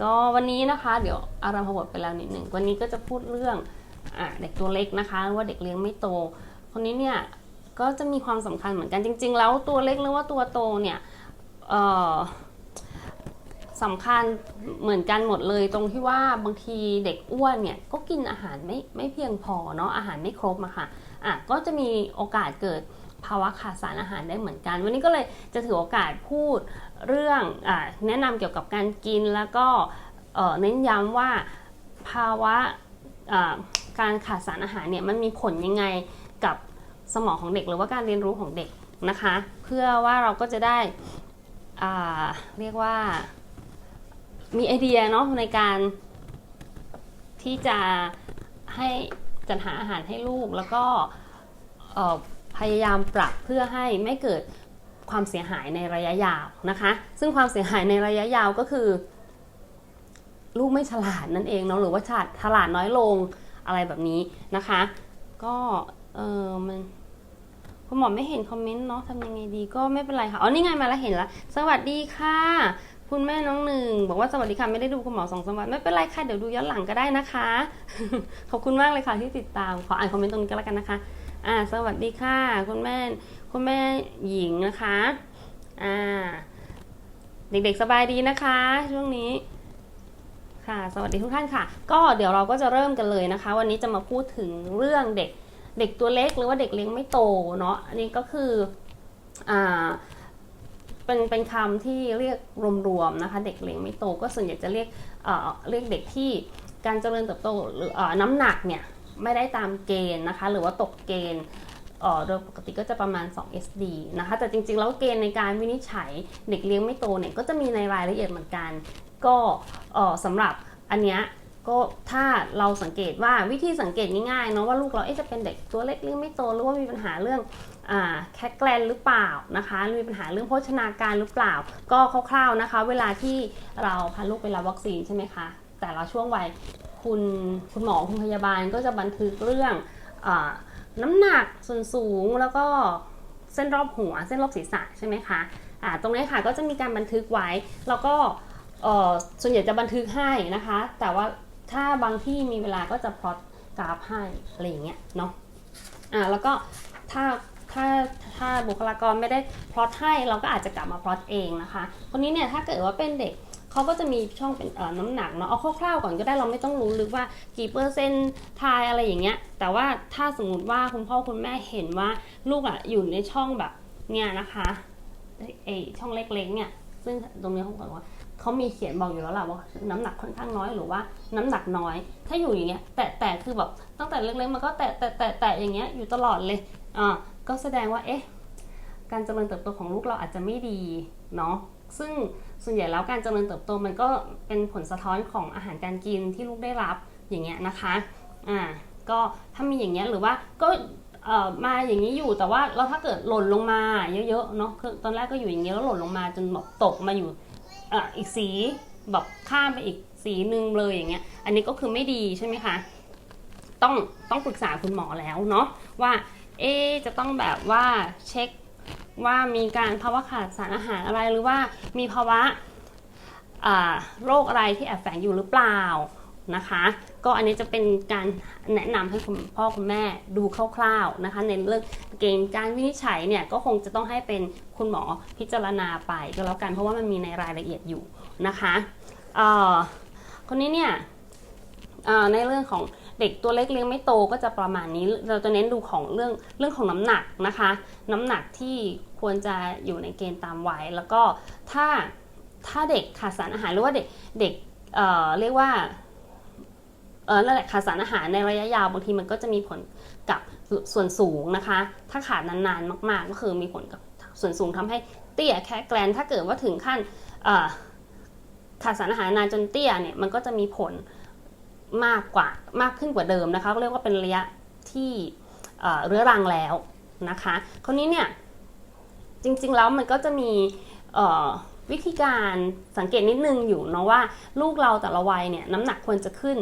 ก็วันนี้นะคะ เดี๋ยวอารัมพบทไปแล้วนิดหนึ่งวันนี้ก็จะพูดเรื่องอเด็กตัวเล็กนะคะ ว่าเด็กเลี้ยงไม่โต คนนี้เนี่ยก็จะมีความสำคัญเหมือนกันจริง ๆ แล้วตัวเล็กหรือว่าตัวโตเนี่ยสำคัญเหมือนกันหมดเลยตรงที่ว่าบางทีเด็กอ้วนเนี่ยก็กินอาหารไม่ไม่เพียงพอเนาะอาหารไม่ครบอะค่ะอะก็จะมีโอกาสเกิดภาวะขาดสารอาหารได้เหมือนกัน วันนี้ก็เลยจะถือโอกาสพูด เรื่องอแนะนำเกี่ยวกับการกินแล้วก็เน้นย้ำว่าภาวะการขาดสารอาหารเนี่ยมันมีผลยังไงกับสมองของเด็กหรือว่าการเรียนรู้ของเด็กนะคะ เพื่อว่าเราก็จะได้เรียกว่ามีไอเดียเนาะในการที่จะให้จัดหาอาหารให้ลูกแล้วก็พยายามปรับเพื่อให้ไม่เกิด ความเสียหายในระยะยาวนะคะ ซึ่งความเสียหายในระยะยาวก็คือ ลูกไม่ฉลาดนั่นเองเนาะหรือว่าฉลาดฉลาดน้อยลงอะไรแบบนี้นะคะ ก็เออมันคุณหมอไม่เห็นคอมเมนต์เนาะทำยังไงดีก็ไม่เป็นไรค่ะอ๋อนี่ไงมาแล้วเห็นแล้วสวัสดีค่ะ คุณแม่น้องหนึ่งบอกว่าสวัสดีค่ะไม่ได้ดูคุณหมอสองสามวันไม่เป็นไรค่ะเดี๋ยวดูย้อนหลังก็ได้นะคะ ขอบคุณมากเลยค่ะที่ติดตามขออ่านคอมเมนต์ตรงนี้ก็แล้วกันนะคะ อ่า สวัสดีค่ะ คุณแม่ คุณแม่หญิงนะคะอ่าเด็กๆสบายดีนะคะ ช่วงนี้ค่ะ สวัสดีทุกท่านค่ะ ก็เดี๋ยวเราก็จะเริ่มกันเลยนะคะ วันนี้จะมาพูดถึงเรื่องเด็กเด็กตัวเล็กหรือว่าเด็กเลี้ยงไม่โตเนาะอันนี้ก็คืออ่าเป็นเป็นคำที่เรียกรวมๆนะคะ เด็กเลี้ยงไม่โตก็ส่วนใหญ่จะเรียกเอ่อเรียกเด็กที่การเจริญเติบโตหรือเอ่อน้ำหนักเนี่ยไม่ได้ตามเกณฑ์นะคะ หรือว่าตกเกณฑ์ โดยปกติก็จะประมาณ 2 SD นะคะ แต่จริงๆ แล้วเกณฑ์ในการวินิจฉัยเด็กเลี้ยงไม่โตเนี่ยก็จะมีในรายละเอียดเหมือนกัน ก็สำหรับอันเนี้ยก็ถ้าเราสังเกตว่าวิธีสังเกตง่ายๆเนาะว่าลูกเราเอ๊ะจะเป็นเด็กตัวเล็กเลี้ยงไม่โตหรือว่ามีปัญหาเรื่องอแคกแกลนหรือเปล่านะคะหรือมีปัญหาเรื่องโภชนาการหรือเปล่า ก็คร่าวๆนะคะ เวลาที่เราพาลูกไปรับวัคซีนใช่ไหมคะแต่ละช่วงวัยคุณคุณหมอคุณพยาบาลก็จะบันทึกเรื่องอ น้ำหนักส่วนสูงแล้วก็เส้นรอบหัว เส้นรอบศีรษะใช่ไหมคะอ่าตรงนี้ค่ะก็จะมีการบันทึกไว้ แล้วก็เอ่อส่วนใหญ่จะบันทึกให้นะคะ แต่ว่าถ้าบางที่มีเวลาก็จะพลอตกราฟให้อะไรอย่างเงี้ยเนาะอ่าแล้วก็ถ้าถ้าถ้าบุคลากรไม่ได้พลอตให้เราก็อาจจะกลับมาพลอตเองนะคะคนนี้เนี่ยถ้าเกิดว่าเป็นเด็ก เขาก็จะมีช่องเป็นน้ำหนักเนาะเอาคร่าวๆก่อนก็ได้เราไม่ต้องรู้ลึกว่ากี่เปอร์เซ็นต์ทายอะไรอย่างเงี้ย แต่ว่าถ้าสมมติว่าคุณพ่อคุณแม่เห็นว่าลูกอะอยู่ในช่องแบบเนี่ยนะคะไอช่องเล็กๆเนี่ยซึ่งตรงนี้เขาบอกว่าเขามีเขียนบอกอยู่แล้วแหละว่าน้ำหนักค่อนข้างน้อยหรือว่าน้ำหนักน้อย ถ้าอยู่อย่างเงี้ยแต่แต่คือแบบตั้งแต่เล็กๆมันก็แต่แต่แต่แต่อย่างเงี้ยอยู่ตลอดเลยอ่าก็แสดงว่าเอ๊ะการเจริญเติบโตของลูกเราอาจจะไม่ดีเนาะซึ่ง ส่วนใหญ่แล้วการเจริญเติบโตมันก็เป็นผลสะท้อนของอาหารการกินที่ลูกได้รับอย่างเงี้ยนะคะอ่าก็ถ้ามีอย่างเงี้ยหรือว่าก็เอ่อมาอย่างนี้อยู่แต่ว่าเราถ้าเกิดหล่นลงมาเยอะๆเนาะคือตอนแรกก็อยู่อย่างเงี้ยแล้วหล่นลงมาจนแบบตกมาอยู่อ่าอีกสีแบบข้ามไปอีกสีหนึ่งเลยอย่างเงี้ย อันนี้ก็คือไม่ดีใช่ไหมคะต้องต้องปรึกษาคุณหมอแล้วเนาะว่าเอ๊จะต้องแบบว่าเช็ค ว่ามีการภาวะขาดสารอาหารอะไรหรือว่ามีภาวะโรคอะไรที่แอบแฝงอยู่หรือเปล่านะคะ ก็อันนี้จะเป็นการแนะนำให้คุณพ่อคุณแม่ดูคร่าวๆนะคะ ในเรื่องเกณฑ์การวินิจฉัยเนี่ยก็คงจะต้องให้เป็นคุณหมอพิจารณาไปก็แล้วกันเพราะว่ามันมีในรายละเอียดอยู่นะคะคนนี้เนี่ยในเรื่องของ เด็กตัวเล็กเลี้ยงไม่โตก็จะประมาณนี้ เราจะเน้นดูของเรื่องเรื่องของน้ำหนักนะคะ น้ำหนักที่ควรจะอยู่ในเกณฑ์ตามวัยแล้วก็ถ้าถ้าเด็กขาดสารอาหารหรือว่าเด็กเด็กเอ่อเรียกว่าเออนั่นแหละขาดสารอาหารในระยะยาวบางทีมันก็จะมีผลกับส่วนสูงนะคะ ถ้าขาดนานๆมาก ๆ ก็คือมีผลกับส่วนสูงทำให้เตี้ยแค่แกลนถ้าเกิดว่าถึงขั้นขาดสารอาหารนานจนเตี้ยเนี่ยมันก็จะมีผล มากกว่ามากขึ้นกว่าเดิมนะคะก็เรียกว่าเป็นระยะที่เรื้อรังแล้วนะคะคราวนี้เนี่ยจริงๆแล้วมันก็จะมีวิธีการสังเกตนิดนึงอยู่เนาะว่าลูกเราแต่ละวัยเนี่ยน้ำหนักควรจะขึ้น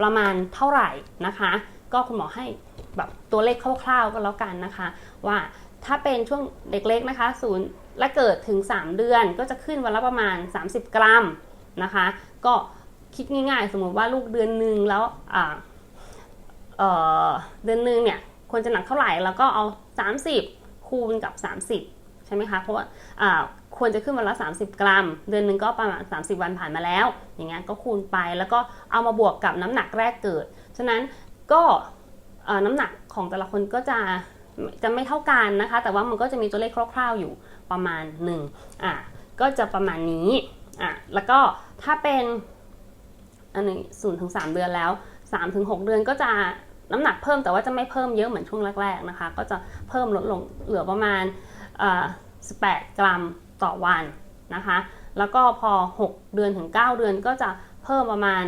ประมาณเท่าไหร่นะคะ ก็คุณหมอให้แบบตัวเลขคร่าวๆก็แล้วกันนะคะ ว่าถ้าเป็นช่วงเด็กเล็กนะคะศูนย์และเกิดถึง 3 เดือนก็จะขึ้นวันละประมาณ 30 กรัมนะคะ ก็ คิดง่ายๆ สมมติว่าลูกเดือนหนึ่งแล้วอ่าเอ่อเดือนหนึ่งเนี่ยควรจะหนักเท่าไหร่แล้วก็เอา 30 คูณกับ 30 ใช่ไหมคะเพราะว่าอ่าควรจะขึ้นวันละ 30 กรัม เดือนหนึ่งก็ประมาณ 30 วันผ่านมาแล้ว อย่างเงี้ยก็คูณไปแล้วก็เอามาบวกกับน้ำหนักแรกเกิด ฉะนั้นก็น้ำหนักของแต่ละคนก็จะจะไม่เท่ากันนะคะ แต่ว่ามันก็จะมีตัวเลขคร่าวๆอยู่ประมาณหนึ่งอะก็จะประมาณนี้อะแล้วก็ถ้าเป็น อันนี้ศูนย์ถึงสามเดือนแล้วสามถึงหกเดือนก็จะน้ำหนักเพิ่มแต่ว่าจะไม่เพิ่มเยอะเหมือนช่วงแรกๆนะคะ ก็จะเพิ่มลดลงเหลือประมาณเอ่อ18กรัมต่อวันนะคะ แล้วก็พอ 6 เดือนถึง 9 เดือนก็จะเพิ่มประมาณ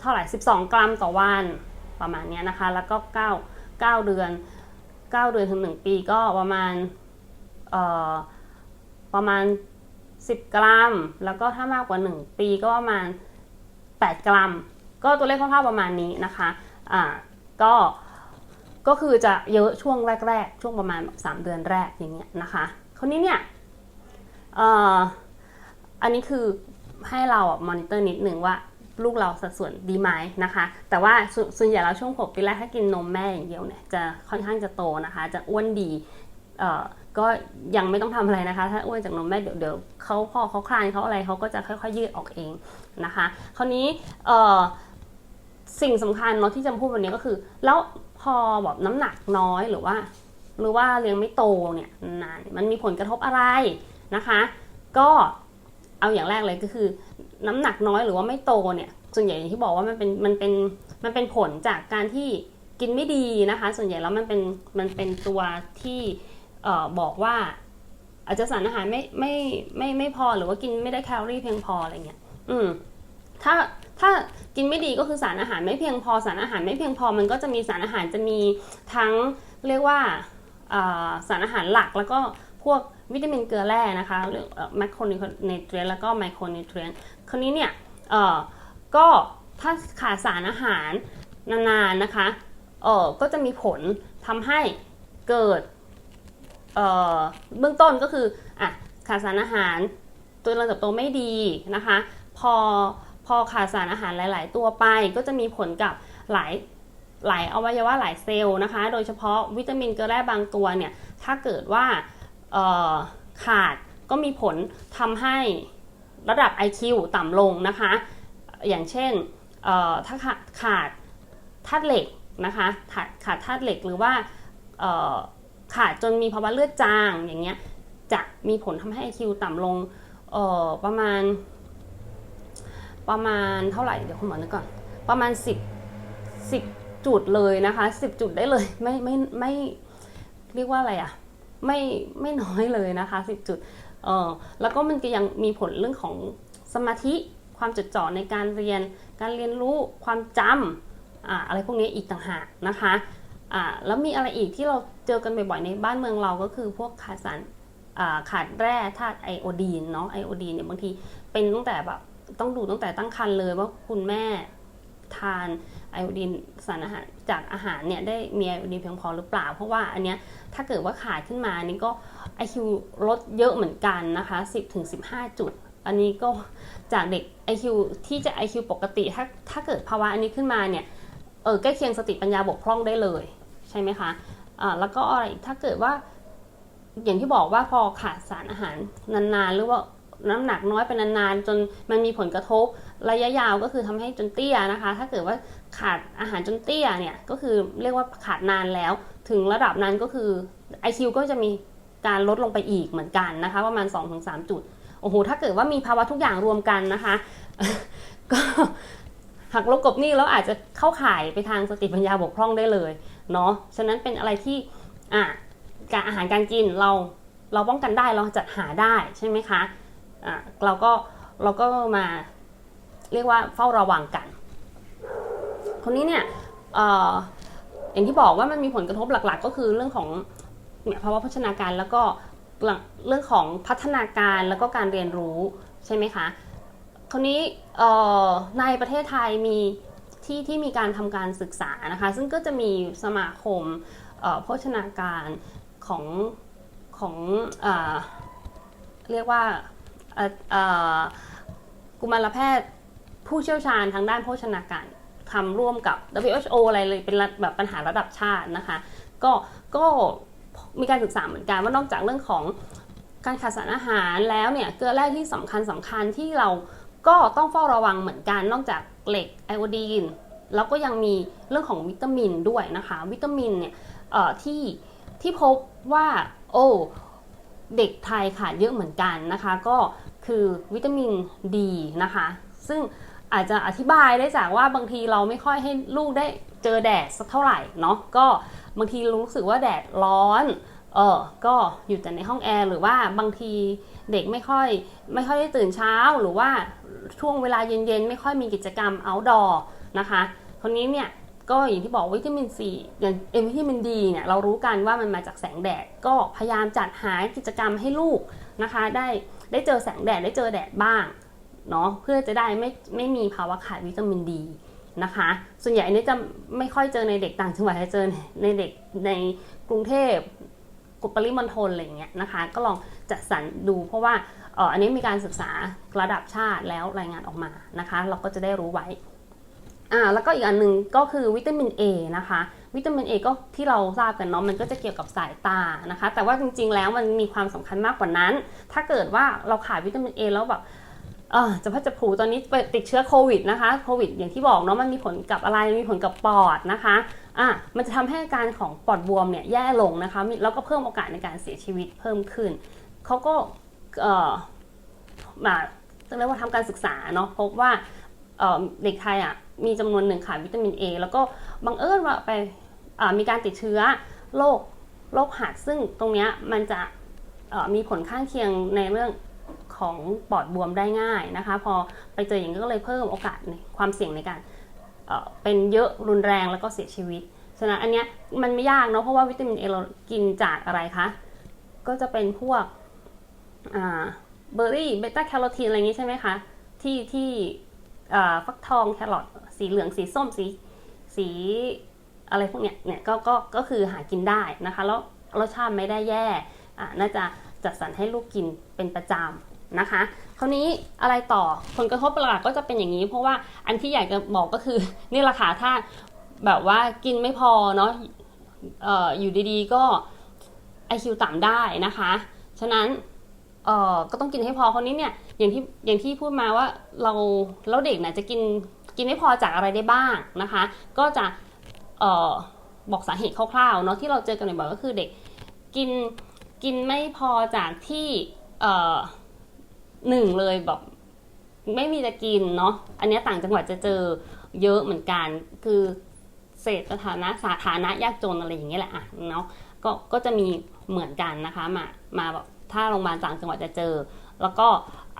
เท่าไหร่ 12 กรัมต่อวันประมาณนี้นะคะ แล้วก็ 9 9 เดือน 9 เดือนถึง 1 ปีก็ประมาณเอ่อประมาณ 10 กรัม แล้วก็ถ้ามากกว่า 1 ปีก็ประมาณ 8 กรัม ก็ตัวเลขคร่าวๆประมาณนี้นะคะอ่าก็ก็คือจะเยอะช่วงแรก ๆ ช่วงประมาณ 3 เดือนแรกอย่างเงี้ยนะคะคราวนี้เนี่ยเอ่ออันนี้คือให้เราอะมอนิเตอร์นิดหนึ่งว่าลูกเราสัดส่วนดีไหมนะคะ แต่ว่าส,ส่วนใหญ่แล้วช่วง 6 ปีแรกถ้ากินนมแม่อย่างเดียวเนี่ยจะค่อนข้างจะโตนะคะ จะอ้วนดีเอ่อก็ยังไม่ต้องทำอะไรนะคะ ถ้าอ้วนจากนมแม่เดี๋ยวเดี๋ยวเขาพอเขาคลานเขาอะไรเขาก็จะค่อยๆยืดออกเอง นะคะ คราวนี้สิ่งสำคัญเนาะที่จะพูดวันนี้ก็คือ แล้วพอแบบน้ำหนักน้อยหรือว่า หรือว่าเลี้ยงไม่โตเนี่ยนานมันมีผลกระทบอะไรนะคะ ก็เอาอย่างแรกเลยก็คือ น้ำหนักน้อยหรือว่าไม่โตเนี่ยส่วนใหญ่อย่างที่บอกว่ามันเป็นมันเป็นมันเป็นผลจากการที่กินไม่ดีนะคะ ส่วนใหญ่แล้วมันเป็นมันเป็นตัวที่เอ่อบอกว่าอาจจะสารอาหารไม่ไม่ไม่ไม่พอหรือว่ากินไม่ได้แคลอรี่เพียงพออะไรเงี้ย อืมถ้าถ้ากินไม่ดีก็คือสารอาหารไม่เพียงพอสารอาหารไม่เพียงพอมันก็จะมีสารอาหารจะมีทั้งเรียกว่าสารอาหารหลักแล้วก็พวกวิตามินเกลือแร่นะคะหรือแมคโครนิเทรียนแล้วก็ไมโครนิเทรียนคราวนี้เนี่ยก็ถ้าขาดสารอาหารนานๆนะคะเออก็จะมีผลทำให้เกิดเออเบื้องต้นก็คืออะขาดสารอาหารตัวเจริญเติบโตไม่ดีนะคะ พอพอขาดสารอาหารหลาย ๆ ตัวไป ก็จะมีผลกับหลายหลายอวัยวะหลายเซลล์นะคะ โดยเฉพาะวิตามินเกลือแร่บางตัวเนี่ยถ้าเกิดว่าขาดก็มีผลทำให้ระดับ IQ ต่ำลงนะคะ อย่างเช่นถ้าขาดขาดธาตุเหล็กนะคะขาดขาดธาตุเหล็กหรือว่าขาดจนมีภาวะเลือดจางอย่างเงี้ยจะมีผลทำให้ IQ ต่ำลงประมาณ ประมาณเท่าไหร่เดี๋ยวคุณหมอนึกก่อน ประมาณ 10 10 จุดเลยนะคะ 10 จุดได้เลยไม่ไม่ไม่เรียกว่าอะไรอะไม่ไม่น้อยเลยนะคะ 10 จุดเออแล้วก็มันก็ยังมีผลเรื่องของสมาธิความจดจ่อในการเรียน การเรียนรู้ความจำอ่าอะไรพวกนี้อีกต่างหากนะคะอ่าแล้วมีอะไรอีกที่เราเจอกันบ่อยๆในบ้านเมืองเราก็คือพวกขาดสารอ่าขาดแร่ธาตุไอโอดีนเนาะไอโอดีนเนี่ยบางทีเป็นตั้งแต่แบบ ต้องดูตั้งแต่ตั้งครรภ์เลยว่าคุณแม่ทานไอโอดีนสารอาหารจากอาหารเนี่ยได้มีไอโอดีนเพียงพอหรือเปล่า เพราะว่าอันเนี้ยถ้าเกิดว่าขาดขึ้นมานี่ก็ IQ ลดเยอะเหมือนกันนะคะ 10ถึง15 จุด อันนี้ก็จากเด็ก IQ ที่จะ IQ ปกติถ้าถ้าเกิดภาวะอันนี้ขึ้นมาเนี่ยเออใกล้เคียงสติปัญญาบกพร่องได้เลยใช่ไหมคะอ่าแล้วก็อะไรถ้าเกิดว่าอย่างที่บอกว่าพอขาดสารอาหารนานๆ หรือว่า น้ำหนักน้อยไปนานๆจนมันมีผลกระทบระยะยาวก็คือทำให้จนเตี้ยนะคะ ถ้าเกิดว่าขาดอาหารจนเตี้ยเนี่ยก็คือเรียกว่าขาดนานแล้ว ถึงระดับนั้นก็คือ IQ ก็จะมีการลดลงไปอีกเหมือนกันนะคะ ประมาณ 2-3 จุดโอ้โหถ้าเกิดว่ามีภาวะทุกอย่างรวมกันนะคะ ก็หักลบกบนี้แล้วอาจจะเข้าข่ายไปทางสติปัญญาบกพร่องได้เลยเนาะฉะนั้นเป็นอะไรที่อะการอาหารการกินเราเราป้องกันได้เราจัดหาได้ใช่ไหมคะ อะเราก็เราก็มาเรียกว่าเฝ้าระวังกัน คนนี้เนี่ยเอ่ออย่างที่บอกว่ามันมีผลกระทบหลัก ๆ ก็คือเรื่องของเนี่ยภาวะโภชนาการแล้วก็เรื่องของพัฒนาการแล้วก็การเรียนรู้ใช่ไหมคะคราวนี้เอ่อในประเทศไทยมีที่ที่มีการทำการศึกษานะคะ ซึ่งก็จะมีสมาคมเอ่อโภชนาการของของเออเรียกว่า กุมารแพทย์ผู้เชี่ยวชาญทางด้านโภชนาการทำร่วมกับ WHO อะไรเลยเป็นแบบปัญหาระดับชาตินะคะ ก็ก็มีการศึกษาเหมือนกันว่านอกจากเรื่องของการขาดสารอาหารแล้วเนี่ยเกลือแร่ที่สำคัญสำคัญที่เราก็ต้องเฝ้าระวังเหมือนกัน นอกจากเหล็กไอโอดีนแล้วก็ยังมีเรื่องของวิตามินด้วยนะคะ วิตามินเนี่ยที่ที่พบว่าโอ้ เด็กไทยขาดเยอะเหมือนกันนะคะ ก็คือวิตามินดีนะคะ ซึ่งอาจจะอธิบายได้จากว่าบางทีเราไม่ค่อยให้ลูกได้เจอแดดสักเท่าไหร่เนาะก็บางทีรู้สึกว่าแดดร้อนเออก็อยู่แต่ในห้องแอร์หรือว่าบางทีเด็กไม่ค่อยไม่ค่อยได้ตื่นเช้าหรือว่าช่วงเวลาเย็นๆ ไม่ค่อยมีกิจกรรม outdoor นะคะคนนี้เนี่ย ก็อย่างที่บอกวิตามินซีอย่างเอ็มวิตามินดีเนี่ยเรารู้กันว่ามันมาจากแสงแดด ก็พยายามจัดหากิจกรรมให้ลูกนะคะ ได้ได้เจอแสงแดดได้เจอแดดบ้างเนาะเพื่อจะได้ไม่ไม่มีภาวะขาดวิตามินดีนะคะ ส่วนใหญ่นนี้จะไม่ค่อยเจอในเด็กต่างจังหวัดจะเจอในเด็กในกรุงเทพกุปริมณฑลอะไรเงี้ยนะคะ ก็ลองจัดสรรดูเพราะว่าอออันนี้มีการศึกษาระดับชาติแล้วรายงานออกมานะคะ เราก็จะได้รู้ไว้ อ่าแล้วก็อีกอันหนึ่งก็คือวิตามิน A นะคะ วิตามิน A ก็ที่เราทราบกันเนาะมันก็จะเกี่ยวกับสายตานะคะ แต่ว่าจริงๆแล้วมันมีความสำคัญมากกว่านั้น ถ้าเกิดว่าเราขาดวิตามิน A แล้วแบบเออจะพัดจะผูตอนนี้ติดเชื้อโควิดนะคะโควิดอย่างที่บอกเนาะมันมีผลกับอะไรมีผลกับปอดนะคะอะมันจะทำให้อาการของปอดบวมเนี่ยแย่ลงนะคะแล้วก็เพิ่มโอกาสในการเสียชีวิตเพิ่มขึ้นเขาก็เอ่อมาเรียกว่าทำการศึกษาเนาะพบว่า เเด็กไทยอะมีจำนวนหนึ่งขาดวิตามิน A แล้วก็บังเอิญว่าไปมีการติดเชื้อโรคโรคหัดซึ่งตรงนี้มันจะมีผลข้างเคียงในเรื่องของปอดบวมได้ง่ายนะคะ พอไปเจออย่างนี้ก็เลยเพิ่มโอกาสในความเสี่ยงในการเเป็นเยอะรุนแรงแล้วก็เสียชีวิตฉะนั้นอันเนี้ยมันไม่ยากเนาะเพราะว่าวิตามินเอเรากินจากอะไรคะ ก็จะเป็นพวกเบอร์รี่เบต้าแคโรทีนอะไรอย่างงี้ใช่ไหมคะ ที่ที่ ฟักทองแครอทสีเหลืองสีส้มสีสีอะไรพวกเนี้ยเนี่ยก็ก็ก็คือหากินได้นะคะแล้วรสชาติไม่ได้แย่อ่าน่าจะจัดสรรให้ลูกกินเป็นประจำนะคะ คราวนี้อะไรต่อผลกระทบหลักก็จะเป็นอย่างนี้ เพราะว่าอันที่อยากจะบอกก็คือนี่แหละค่ะถ้าแบบว่ากินไม่พอเนาะอออยู่ดีๆก็ IQ ต่ำได้นะคะ ฉะนั้น เอ่อก็ต้องกินให้พอคราวนี้เนี่ยอย่างที่อย่างที่พูดมาว่าเราแล้วเด็กเนี่ยจะกินกินไม่พอจากอะไรได้บ้างนะคะ ก็จะเอ่อบอกสาเหตุคร่าวๆเนาะที่เราเจอกันบ่อยๆก็คือเด็กกินกินไม่พอจากที่เอ่อหนึ่งเลยแบบไม่มีจะกินเนาะอันนี้ต่างจังหวัดจะเจอเยอะเหมือนกัน คือเศษสถานะสาธารณะยากจนอะไรอย่างเงี้ยแหละอะเนาะก็ก็จะมีเหมือนกันนะคะมามาแบบ ถ้าโรงพยาบาลต่างจังหวัดจะเจอ แล้วก็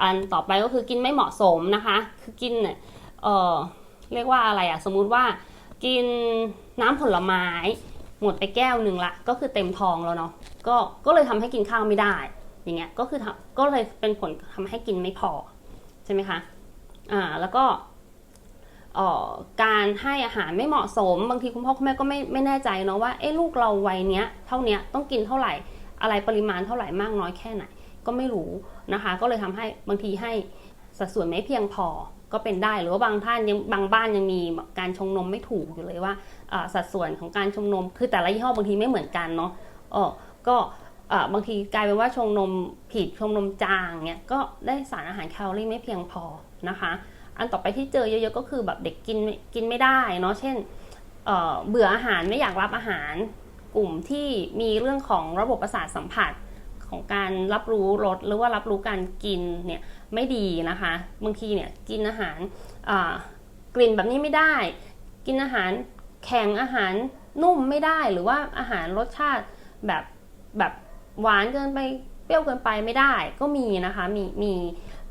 อันต่อไปก็คือกินไม่เหมาะสมนะคะ คือกินเนี่ยเออเรียกว่าอะไรอะสมมุติว่ากินน้ำผลไม้ หมดไปแก้วหนึ่งละก็คือเต็มท้องแล้วเนาะก็ก็เลยทำให้กินข้าวไม่ได้ อย่างเงี้ยก็คือก็เลยเป็นผลทำให้กินไม่พอใช่ไหมคะอ่าแล้วก็การให้อาหารไม่เหมาะสม บางทีคุณพ่อคุณแม่ก็ไม่ไม่แน่ใจเนาะว่าเอ๊ะลูกเราวัยเนี้ยเท่าเนี้ยต้องกินเท่าไหร่ อะไรปริมาณเท่าไหร่มากน้อยแค่ไหน ก็ไม่รู้นะคะ ก็เลยทำให้บางทีให้สัดส่วนไม่เพียงพอก็เป็นได้หรือว่าบางท่านยังบางบ้านยังมีการชงนมไม่ถูกอยู่เลยว่าสัดส่วนของการชงนม คือแต่ละยี่ห้อบางทีไม่เหมือนกันเนาะเออก็บางทีกลายเป็นว่าชงนมผิดชงนมจางเนี่ยก็ได้สารอาหารแคลอรี่ไม่เพียงพอนะคะ อันต่อไปที่เจอเยอะๆก็คือแบบเด็กกินกินไม่ได้เนาะเช่นเบื่ออาหารไม่อยากรับอาหาร กลุ่มที่มีเรื่องของระบบประสาทสัมผัสของการรับรู้รสหรือว่ารับรู้การกินเนี่ยไม่ดีนะคะบางทีเนี่ยกินอาหารกลิ่นแบบนี้ไม่ได้ กินอาหารแข็งอาหารนุ่มไม่ได้หรือว่าอาหารรสชาติแบบแบบหวานเกินไปเปรี้ยวเกินไปไม่ได้ก็มีนะคะมีมี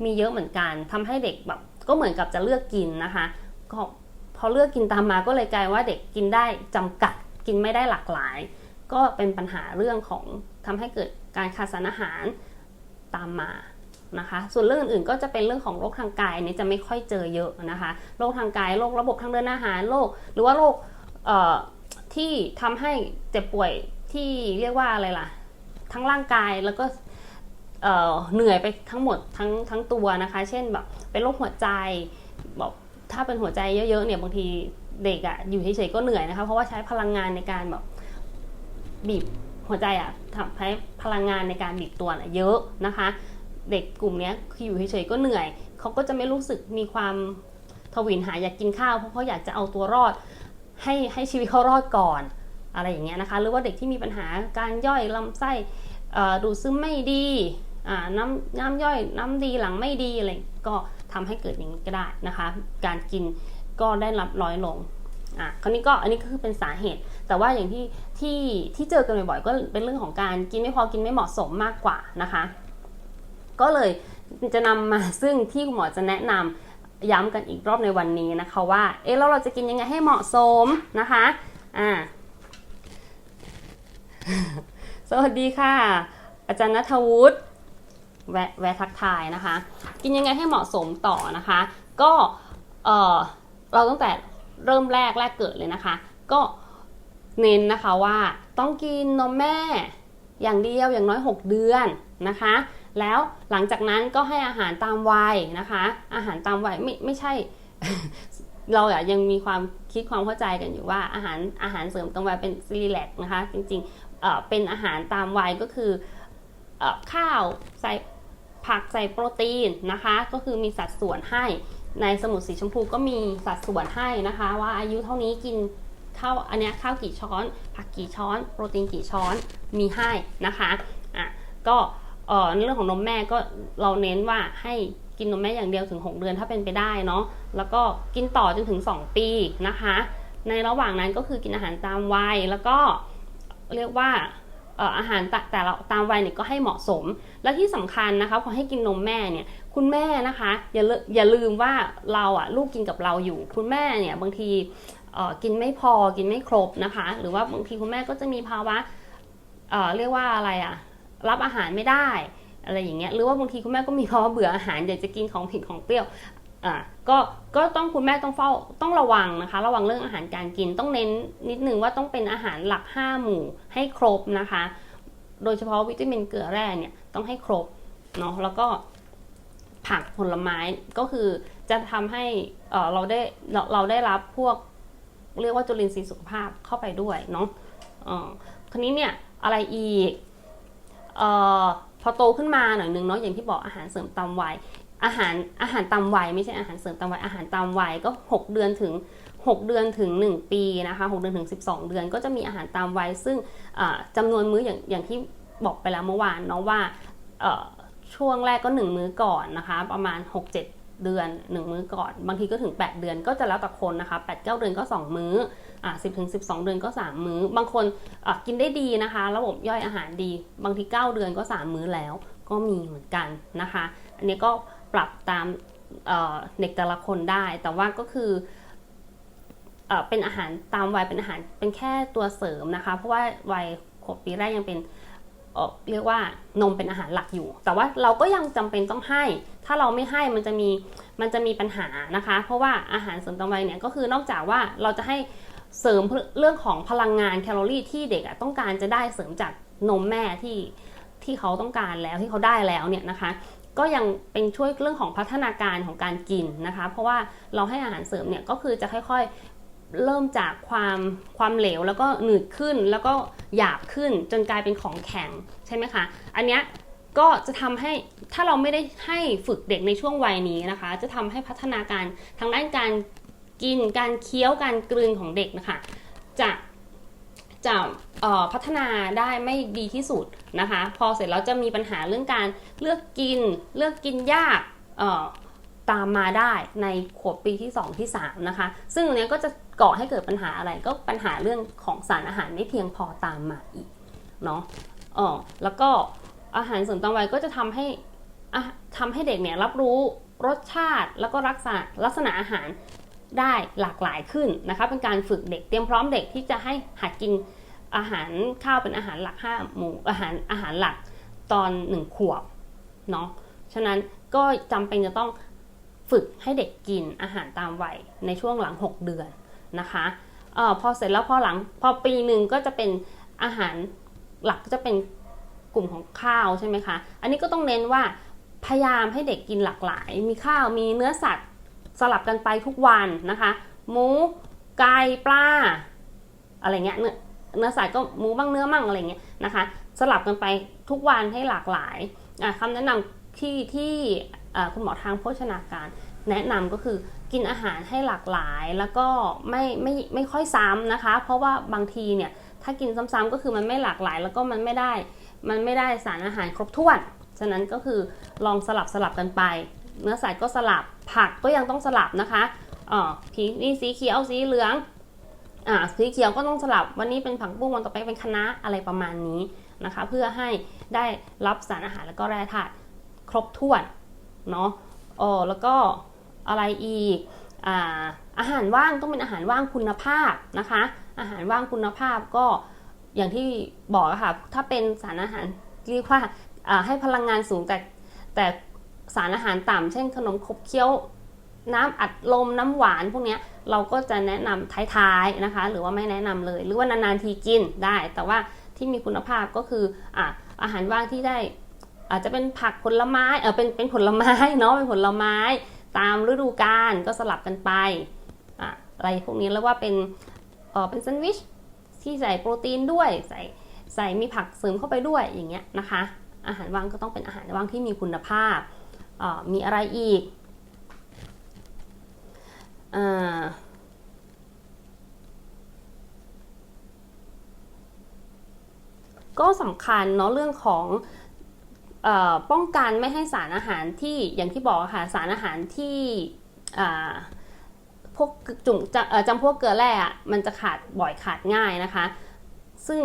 มีเยอะเหมือนกันทำให้เด็กแบบก็เหมือนกับจะเลือกกินนะคะพอเลือกกินตามมาก็เลยกลายว่าเด็กกินได้จำกัด กินไม่ได้หลากหลาย ก็เป็นปัญหาเรื่องของทำให้เกิดการขาดสารอาหารตามมานะคะส่วนเรื่องอื่นๆก็จะเป็นเรื่องของโรคทางกายนี้จะไม่ค่อยเจอเยอะนะคะโรคทางกายโรคระบบทางเดินอาหารโรคหรือว่าโรคที่ทำให้เจ็บป่วยที่เรียกว่าอะไรล่ะ ทั้งร่างกายแล้วก็เหนื่อยไปทั้งหมดทั้งทั้งตัวนะคะ เช่นแบบเป็นโรคหัวใจบอกถ้าเป็นหัวใจเยอะๆเนี่ยบางที เด็กอะอยู่เฉยๆก็เหนื่อยนะคะ เพราะว่าใช้พลังงานในการแบบบีบหัวใจอะทำใช้พลังงานในการบีบตัวน่ะเยอะนะคะ เด็กกลุ่มนี้คืออยู่เฉยๆก็เหนื่อยเขาก็จะไม่รู้สึกมีความทวินหาอยากกินข้าวเพราะเขาอยากจะเอาตัวรอด ให้ให้ชีวิตเขารอดก่อน อะไรอย่างเงี้ยนะคะ หรือว่าเด็กที่มีปัญหาการย่อยลำไส้อ่อดูดซึมไม่ดีอ่าน้ำน้ำย่อยน้ำดีหลังไม่ดีอะไรก็ทำให้เกิดอย่างนี้ก็ได้นะคะ การกิน ก็ได้รับร้อยลงอะคราวนี้ก็อันนี้ก็คือเป็นสาเหตุ แต่ว่าอย่างที่ที่ที่เจอกันบ่อยๆก็เป็นเรื่องของการกินไม่พอกินไม่เหมาะสมมากกว่านะคะ ก็เลยจะนำมาซึ่งที่คุณหมอจะแนะนำย้ำกันอีกรอบในวันนี้นะคะว่าเอ๊ะแล้วเราจะกินยังไงให้เหมาะสมนะคะอ่าสวัสดีค่ะ อาจารย์นัทวุฒิแวะแวะทักทายนะคะ กินยังไงให้เหมาะสมต่อนะคะ ก็เอ่อ เราตั้งแต่เริ่มแรกแรกเกิดเลยนะคะ ก็เน้นนะคะว่าต้องกินนมแม่อย่างเดียวอย่างน้อย 6 เดือนนะคะ แล้วหลังจากนั้นก็ให้อาหารตามวัยนะคะ อาหารตามวัยไม่ไม่ใช่ เราอะยังมีความคิดความเข้าใจกันอยู่ว่าอาหารอาหารเสริมตามวัยเป็นซีรีแลกนะคะ จริงๆเอ่อเป็นอาหารตามวัยก็คือเออข้าวใส่ผักใส่โปรตีนนะคะ ก็คือมีสัดส่วนให้ ในสมุดสีชมพูก็มีสัดส่วนให้นะคะ ว่าอายุเท่านี้กินข้าวอันนี้ข้าวกี่ช้อน ผักกี่ช้อน โปรตีนกี่ช้อนมีให้นะคะอะก็เออในเรื่องของนมแม่ก็เราเน้นว่าให้กินนมแม่อย่างเดียวถึง 6 เดือนถ้าเป็นไปได้เนาะแล้วก็กินต่อจนถึง 2 ปีนะคะ ในระหว่างนั้นก็คือกินอาหารตามวัยแล้วก็เรียกว่าอาหารแต่ละตามวัยเนี่ยก็ให้เหมาะสม และที่สำคัญนะคะพอให้กินนมแม่เนี่ย คุณแม่นะคะอย่าลือย่าลืมว่าเราอะลูกกินกับเราอยู่ คุณแม่เนี่ยบางทีกินไม่พอกินไม่ครบนะคะ หรือว่าบางทีคุณแม่ก็จะมีภาวะเเรียกว่าอะไรอะรับอาหารไม่ได้อะไรอย่างเงี้ยหรือว่าบางทีคุณแม่ก็มีภาวะเบื่ออาหารอยากจะกินของผิดของเปรี้ยวอ่าก็ก็ต้องคุณแม่ต้องเฝ้าต้องระวังนะคะ ระวังเรื่องอาหารการกินต้องเน้นนิดนึงว่าต้องเป็นอาหารหลัก 5 หมู่ให้ครบนะคะ โดยเฉพาะวิตามินเกลือแร่เนี่ยต้องให้ครบเนาะแล้วก็ ผักผลไม้ก็คือจะทำให้เเราได้เราเราได้รับพวกเรียกว่าจุลินทรีย์สุขภาพเข้าไปด้วยเนาะอ๋อคราวนี้เนี่ยอะไรอีกเอ่อพอโตขึ้นมาหน่อยนึงเนาะอย่างที่บอกอาหารเสริมตามวัยอาหารอาหารตามวัยไม่ใช่อาหารเสริมตามวัยอาหารตามวัยก็ 6 เดือนถึง 6 เดือนถึง 1 ปีนะคะ6เดือนถึง 12 เดือน ก็จะมีอาหารตามวัยซึ่งอ่าจำนวนมื้ออย่างอย่างที่บอกไปแล้วเมื่อวานเนาะว่า ช่วงแรกก็ 1 มื้อก่อนนะคะ ประมาณ 6-7เดือน 1 มื้อก่อน บางทีก็ถึง 8 เดือนก็จะแล้วแต่คนนะคะ8-9 เดือนก็ 2 มื้ออ่า10ถึง12 เดือนก็ 3 มื้อ บางคนอะกินได้ดีนะคะ ระบบย่อยอาหารดี บางที 9 เดือนก็ 3 มื้อแล้วก็มีเหมือนกันนะคะ อันนี้ก็ปรับตามเด็กแต่ละคนได้ แต่ว่าก็คือเป็นอาหารตามวัยเป็นอาหารเป็นแค่ตัวเสริมนะคะ เพราะว่าวัยขวบปีแรกยังเป็น เรียกว่านมเป็นอาหารหลักอยู่ แต่ว่าเราก็ยังจำเป็นต้องให้ ถ้าเราไม่ให้มันจะมีมันจะมีปัญหานะคะ เพราะว่าอาหารเสริมตามวัยเนี่ยก็คือนอกจากว่าเราจะให้เสริมเรื่องของพลังงานแคลอรี่ที่เด็กต้องการจะได้เสริมจากนมแม่ที่ที่เขาต้องการแล้วที่เขาได้แล้วเนี่ยนะคะ ก็ยังเป็นช่วยเรื่องของพัฒนาการของการกินนะคะ เพราะว่าเราให้อาหารเสริมเนี่ยก็คือจะค่อย เริ่มจากความความเหลวแล้วก็หนืดขึ้นแล้วก็หยาบขึ้นจนกลายเป็นของแข็งใช่ไหมคะอันเนี้ยก็จะทำให้ถ้าเราไม่ได้ให้ฝึกเด็กในช่วงวัยนี้นะคะ จะทำให้พัฒนาการทางด้านการกินการเคี้ยวการกลืนของเด็กนะคะจะจะพัฒนาได้ไม่ดีที่สุดนะคะ พอเสร็จแล้วจะมีปัญหาเรื่องการเลือกกิน เลือกกินยากตามมาได้ในขวบปีที่ 2 ที่ 3 นะคะ ซึ่งอันเนี้ยก็จะ ก่อให้เกิดปัญหาอะไรก็ปัญหาเรื่องของสารอาหารไม่เพียงพอตามมาอีกเนาะอ๋อแล้วก็อาหารเสริมตามวัยก็จะทำให้อะทำให้เด็กเนี่ยรับรู้รสชาติแล้วก็รักษาลักษณะอาหารได้หลากหลายขึ้นนะคะเป็นการฝึกเด็กเตรียมพร้อมเด็กที่จะให้หัดกินอาหารข้าวเป็นอาหารหลักห้าหมู่อาหารอาหารหลักตอนหนึ่งขวบเนาะฉะนั้นก็จำเป็นจะต้องฝึกให้เด็กกินอาหารตามวัยในช่วงหลัง 6 เดือน นะคะเออพอเสร็จแล้วพอหลังพอปีหนึ่งก็จะเป็นอาหารหลักก็จะเป็นกลุ่มของข้าวใช่ไหมคะ อันนี้ก็ต้องเน้นว่าพยายามให้เด็กกินหลากหลาย มีข้าวมีเนื้อสัตว์สลับกันไปทุกวันนะคะ หมูไก่ปลาอะไรเงี้ยเนื้อเนื้อสัตว์ก็หมูบ้างเนื้อมั่งอะไรเงี้ยนะคะ สลับกันไปทุกวันให้หลากหลายคำแนะนำที่ที่คุณหมอทางโภชนาการ แนะนำก็คือ กินอาหารให้หลากหลายแล้วก็ไม่ไม่ไม่ค่อยซ้ำนะคะ เพราะว่าบางทีเนี่ยถ้ากินซ้ำๆก็คือมันไม่หลากหลาย แล้วก็มันไม่ได้มันไม่ได้สารอาหารครบถ้วน ฉะนั้นก็คือลองสลับสลับกันไป เนื้อสัตว์ก็สลับผักก็ยังต้องสลับนะคะอ๋อผีนี่สีเขียวสีเหลืองอ่าสีเขียวก็ต้องสลับวันนี้เป็นผักบุ้งวันต่อไปเป็นคะน้าอะไรประมาณนี้นะคะ เพื่อให้ได้รับสารอาหารแล้วก็แร่ธาตุครบถ้วนเนาะอ๋อแล้วก็ อะไรอีกอาอาหารว่างต้องเป็นอาหารว่างคุณภาพนะคะ อาหารว่างคุณภาพก็อย่างที่บอกค่ะถ้าเป็นสารอาหารเรียกว่าาให้พลังงานสูงแต่แต่สารอาหารต่ำเช่นขนมขบเคี้ยวน้ำอัดลมน้ำหวานพวกนี้เราก็จะแนะนำท้ายๆนะคะ หรือว่าไม่แนะนำเลย หรือว่านานๆทีกินได้ แต่ว่าที่มีคุณภาพก็คือออาหารว่างที่ได้อาจจะเป็นผักผลไม้เออเป็นเป็นผลไม้เนาะเป็นผลไม้ ตามฤดูกาลก็สลับกันไปอะอะไรพวกนี้แล้วว่าเป็นเออเป็นแซนด์วิชที่ใส่โปรตีนด้วยใส่ใส่มีผักเสริมเข้าไปด้วยอย่างเงี้ยนะคะ อาหารว่างก็ต้องเป็นอาหารว่างที่มีคุณภาพมีอะไรอีกอก็สำคัญเนาะเรื่องของ ป้องกันไม่ให้สารอาหารที่อย่างที่บอกค่ะสารอาหารที่พวกจุ่มจะเอ่อจำพวกเกลือแร่อะมันจะขาดบ่อยขาดง่ายนะคะ ซึ่ง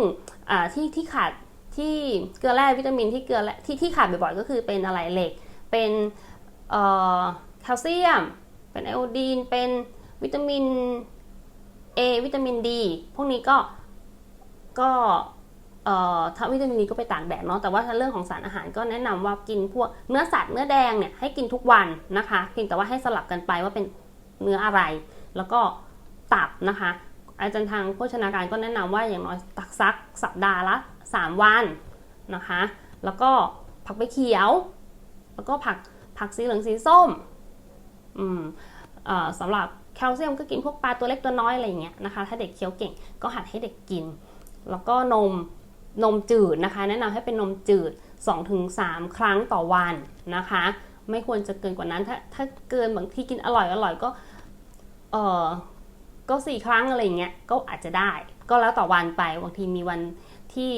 ที่ที่ขาดที่เกลือแร่วิตามินที่เกลือแร่ที่ที่ขาดบ่อยๆก็คือเป็นอะไรเหล็ก เป็นแคลเซียม เป็นไอโอดีน เป็นวิตามิน A วิตามิน D พวกนี้ก็ก็ ถ้าวิตามินดีก็ไปตากแดดเนาะแต่ว่าถ้าเรื่องของสารอาหารก็แนะนำว่ากินพวกเนื้อสัตว์เนื้อแดงเนี่ยให้กินทุกวันนะคะเพียงแต่ว่าให้สลับกันไปว่าเป็นเนื้ออะไร แล้วก็ตับนะคะ อาจารย์ทางโภชนาการก็แนะนำว่าอย่างน้อยตักซักสัปดาห์ละ 3 วันนะคะ แล้วก็ผักใบเขียว แล้วก็ผักผักสีเหลืองสีส้มอืมเอ่อสำหรับแคลเซียมก็กินพวกปลาตัวเล็กตัวน้อยอะไรอย่างเงี้ยนะคะ ถ้าเด็กเคี้ยวเก่งก็หัดให้เด็กกิน แล้วก็นม นมจืดนะคะ แนะนำให้เป็นนมจืด 2-3 ครั้งต่อวันนะคะ ไม่ควรจะเกินกว่านั้น ถ้าถ้าเกินบางที่กินอร่อยอร่อยก็เออก็สี่ครั้งอะไรเงี้ยก็อาจจะได้ ก็แล้วต่อวันไปบางทีมีวันที่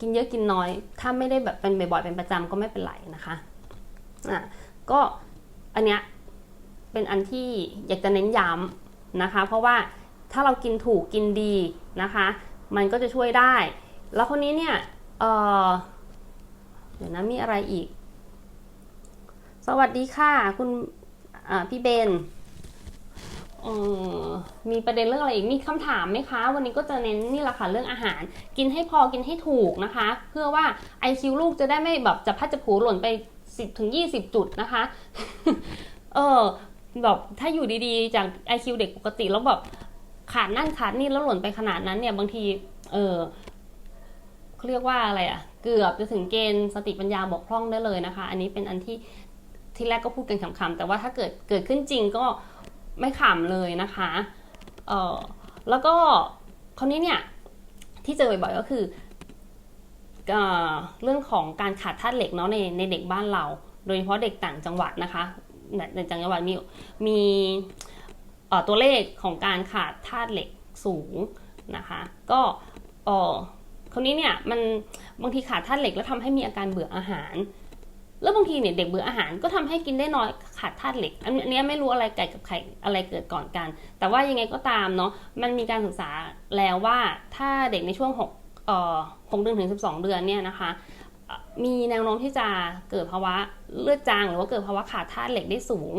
กินเยอะกินน้อย ถ้าไม่ได้แบบเป็นบ่อยๆเป็นประจำก็ไม่เป็นไรนะคะอะก็อันเนี้ยเป็นอันที่อยากจะเน้นย้ำนะคะ เพราะว่าถ้าเรากินถูกกินดีนะคะ มันก็จะช่วยได้ แล้วคนนี้เนี่ยเออเดี๋ยวนะมีอะไรอีก สวัสดีค่ะ คุณพี่เบนมีประเด็นเรื่องอะไรอีก มีคำถามไหมคะ วันนี้ก็จะเน้นนี่แหละค่ะเรื่องอาหาร กินให้พอกินให้ถูกนะคะ เพื่อว่า IQ ลูกจะได้ไม่แบบจะพัดจะผูหล่นไป 10ถึง20 จุดนะคะ เออแบบถ้าอยู่ดีๆ จาก IQ เด็กปกติแล้วแบบขาดนั่นขาดนี่แล้วหล่นไปขนาดนั้นเนี่ยบางที เออ เรียกว่าอะไรอะเกือบจะถึงเกณฑ์สติปัญญาบกพร่องได้เลยนะคะ อันนี้เป็นอันที่ที่แรกก็พูดกันขำๆแต่ว่าถ้าเกิดเกิดขึ้นจริงก็ไม่ขำเลยนะคะเออแล้วก็คราวนี้เนี่ยที่เจอบ่อยๆก็คือเออเรื่องของการขาดธาตุเหล็กเนาะในในเด็กบ้านเรา โดยเฉพาะเด็กต่างจังหวัดนะคะในต่างจังหวัดมีมีตัวเลขของการขาดธาตุเหล็กสูงนะคะ ก็เออ คราวนี้เนี่ยมันบางทีขาดธาตุเหล็กแล้วทำให้มีอาการเบื่ออาหาร แล้วบางทีเนี่ยเด็กเบื่ออาหารก็ทำให้กินได้น้อยขาดธาตุเหล็ก อันนี้ไม่รู้อะไรไก่กับไข่อะไรเกิดก่อนกัน แต่ว่ายังไงก็ตามเนาะมันมีการศึกษาแล้วว่าถ้าเด็กในช่วง6เอ่อ6เดือนถึง12เดือนเนี่ยนะคะมีแนวโน้มที่จะเกิดภาวะเลือดจางหรือว่าเกิดภาวะขาดธาตุเหล็กได้สูง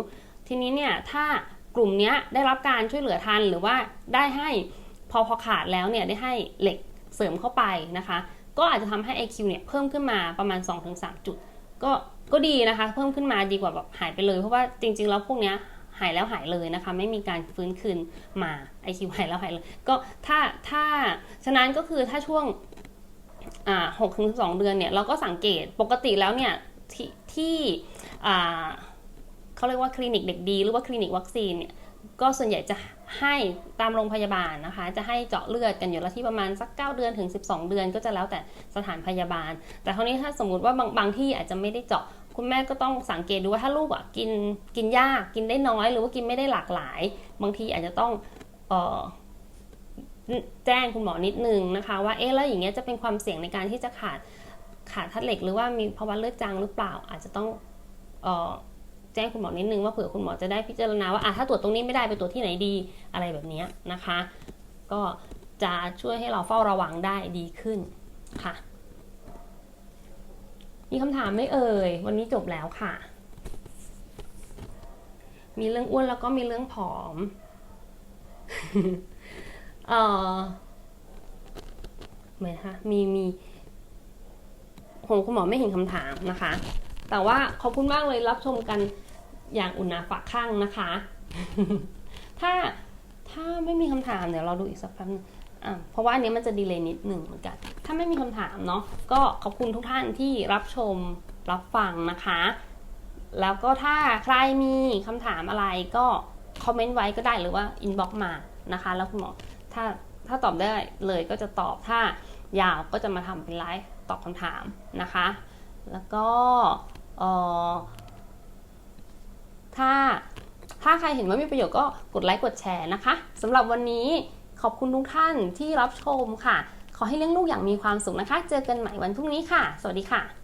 ทีนี้เนี่ยถ้ากลุ่มนี้ได้รับการช่วยเหลือทันหรือว่าได้ให้พอพอขาดแล้วเนี่ยได้ให้เหล็ก เสริมเข้าไปนะคะ ก็อาจจะทำให้ IQ เนี่ยเพิ่มขึ้นมาประมาณ 2-3 จุด ก็ก็ดีนะคะ เพิ่มขึ้นมาดีกว่าแบบหายไปเลย เพราะว่าจริง ๆ แล้วพวกเนี้ยหายแล้วหายเลยนะคะ ไม่มีการฟื้นคืนมา IQ หายแล้วหายเลย ก็ถ้าถ้าฉะนั้นก็คือถ้าช่วงอ่าหกถึงสองเดือนเนี่ย เราก็สังเกตปกติแล้วเนี่ยที่ที่อ่าเขาเรียกว่าคลินิกเด็กดี หรือว่าคลินิกวัคซีนเนี่ยก็ส่วนใหญ่จะ ให้ตามโรงพยาบาลนะคะ จะให้เจาะเลือดกันอยู่ล้วที่ประมาณสัก 9 เดือนถึง 12 เดือนก็จะแล้วแต่สถานพยาบาล แต่คราวนี้ถ้าสมมุติว่าบางบางที่อาจจะไม่ได้เจาะคุณแม่ก็ต้องสังเกตดูว่าถ้าลูกอะกินกินยากกินได้น้อยหรือว่ากินไม่ได้หลากหลาย บางทีอาจจะต้องเออแจ้งคุณหมอนิดนึงนะคะว่าเอ๊ะแล้วอย่างเงี้ยจะเป็นความเสี่ยงในการที่จะขาดขาดธาตุเหล็ก หรือว่ามีภาวะเลือดจางหรือเปล่าอาจจะต้องเออ แจ้งคุณหมอนิดนึงว่าเผื่อคุณหมอจะได้พิจารณาว่าอะถ้าตรวจตรงนี้ไม่ได้ไปตรวจที่ไหนดีอะไรแบบนี้นะคะ ก็จะช่วยให้เราเฝ้าระวังได้ดีขึ้นค่ะ มีคำถามไหม่เอ่ย วันนี้จบแล้วค่ะ มีเรื่องอ้วนแล้วก็มีเรื่องผอม เออไหมคะมีมีโหคุณหมอไม่เห็นคำถามนะคะ แต่ว่าขอบคุณมากเลยรับชมกันอย่างอุ่นหนาฝากข้างนะคะ ถ้าถ้าไม่มีคำถามเดี๋ยวเราดูอีกสักแป๊บนึงเพราะว่าอันนี้มันจะดีเลยนิดหนึ่งเหมือนกัน ถ้าไม่มีคำถามเนาะก็ขอบคุณทุกท่านที่รับชมรับฟังนะคะ แล้วก็ถ้าใครมีคำถามอะไรก็คอมเมนต์ไว้ก็ได้หรือว่าอินบ็อกมานะคะ แล้วคุณหมอถ้าถ้าตอบได้เลยก็จะตอบถ้ายาวก็จะมาทำเป็นไลฟ์ตอบคำถามนะคะ แล้วก็ ถ้าถ้าใครเห็นว่ามีประโยชน์ก็กดไลค์กดแชร์นะคะสำหรับวันนี้ขอบคุณทุกท่านที่รับชมค่ะ ขอให้เลี้ยงลูกอย่างมีความสุขนะคะ เจอกันใหม่วันพรุ่งนี้ค่ะ สวัสดีค่ะ